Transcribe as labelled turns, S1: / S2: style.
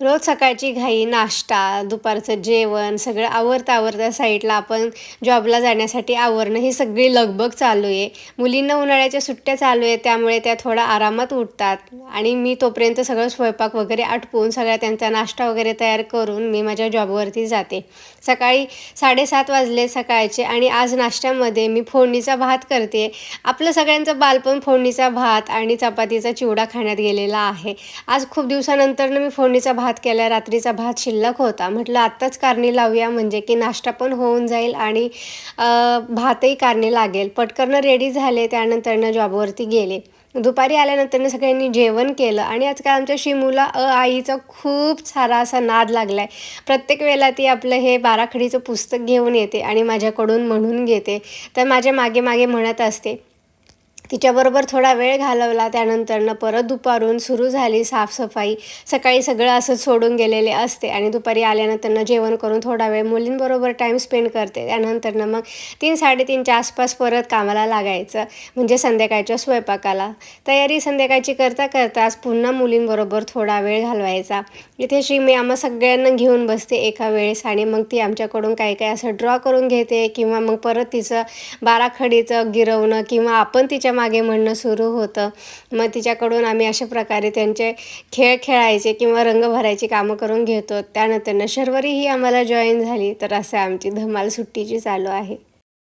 S1: रोज सकाळची घाई नाश्ता दुपारचं जेवण सगळं आवरता आवरता साईडला आपण जॉबला जाण्यासाठी आवरणं ही सगळी लगबग चालू आहे. मुलींना उन्हाळ्याच्या सुट्ट्या चालू आहे त्यामुळे त्या थोडा आरामात उठतात. आणि मी तोपर्यंत सगळं स्वयंपाक वगैरे आटपून सगळ्या त्यांचा नाश्ता वगैरे तयार करून मी माझ्या जॉबवरती जाते. सकाळी साडेसात वाजले सकाळचे आणि आज नाश्त्यामध्ये मी फोडणीचा भात करते. आपलं सगळ्यांचं बालपण फोडणीचा भात आणि चपातीचा चिवडा खाण्यात गेलेला आहे. आज खूप दिवसानंतरनं मी फोडणीचा भात भात केला रात्रीचा भात शिल्लक होता. म्हटलं आत्ताच कारणी लावूया म्हणजे की नाश्ता पण होऊन जाईल आणि भातही कारणी लागेल. पटकन रेडी झाले त्यानंतरनं जॉबवरती गेले. दुपारी आल्यानंतरनं सगळ्यांनी जेवण केलं आणि आजकाल आमच्या शिमूला अ आईचा खूप सारा असा नाद लागला आहे प्रत्येक वेळेला ती आपलं हे बाराखडीचं पुस्तक घेऊन येते आणि माझ्याकडून म्हणून घेते. तर माझ्या मागे मागे म्हणत असते तिच्याबरोबर थोडा वेळ घालवला. त्यानंतरनं परत दुपारून सुरू झाली साफसफाई. सकाळी सगळं असं सोडून गेलेले असते आणि दुपारी आल्यानंतरनं जेवण करून थोडा वेळ मुलींबरोबर टाईम स्पेंड करते. त्यानंतरनं मग तीन साडेतीनच्या आसपास परत कामाला लागायचं. म्हणजे संध्याकाळच्या स्वयंपाकाला. तयारी संध्याकाळची करता करताच पुन्हा मुलींबरोबर थोडा वेळ घालवायचा. इथे श्री मी आम्हा सगळ्यांना घेऊन बसते एका वेळेस आणि मग ती आमच्याकडून काही काही असं ड्रॉ करून घेते किंवा मग परत तिचं बाराखडीचं गिरवणं किंवा आपण तिच्या मागे म्हणणं सुरू होतं. मग तिच्याकडून आम्ही अशा प्रकारे त्यांचे खेळ खेळायचे किंवा रंग भरायची कामं करून घेतो. त्यानंतर शर्वरी ही आम्हाला जॉईन झाली. तर असं आमची धमाल सुट्टीची चालू आहे.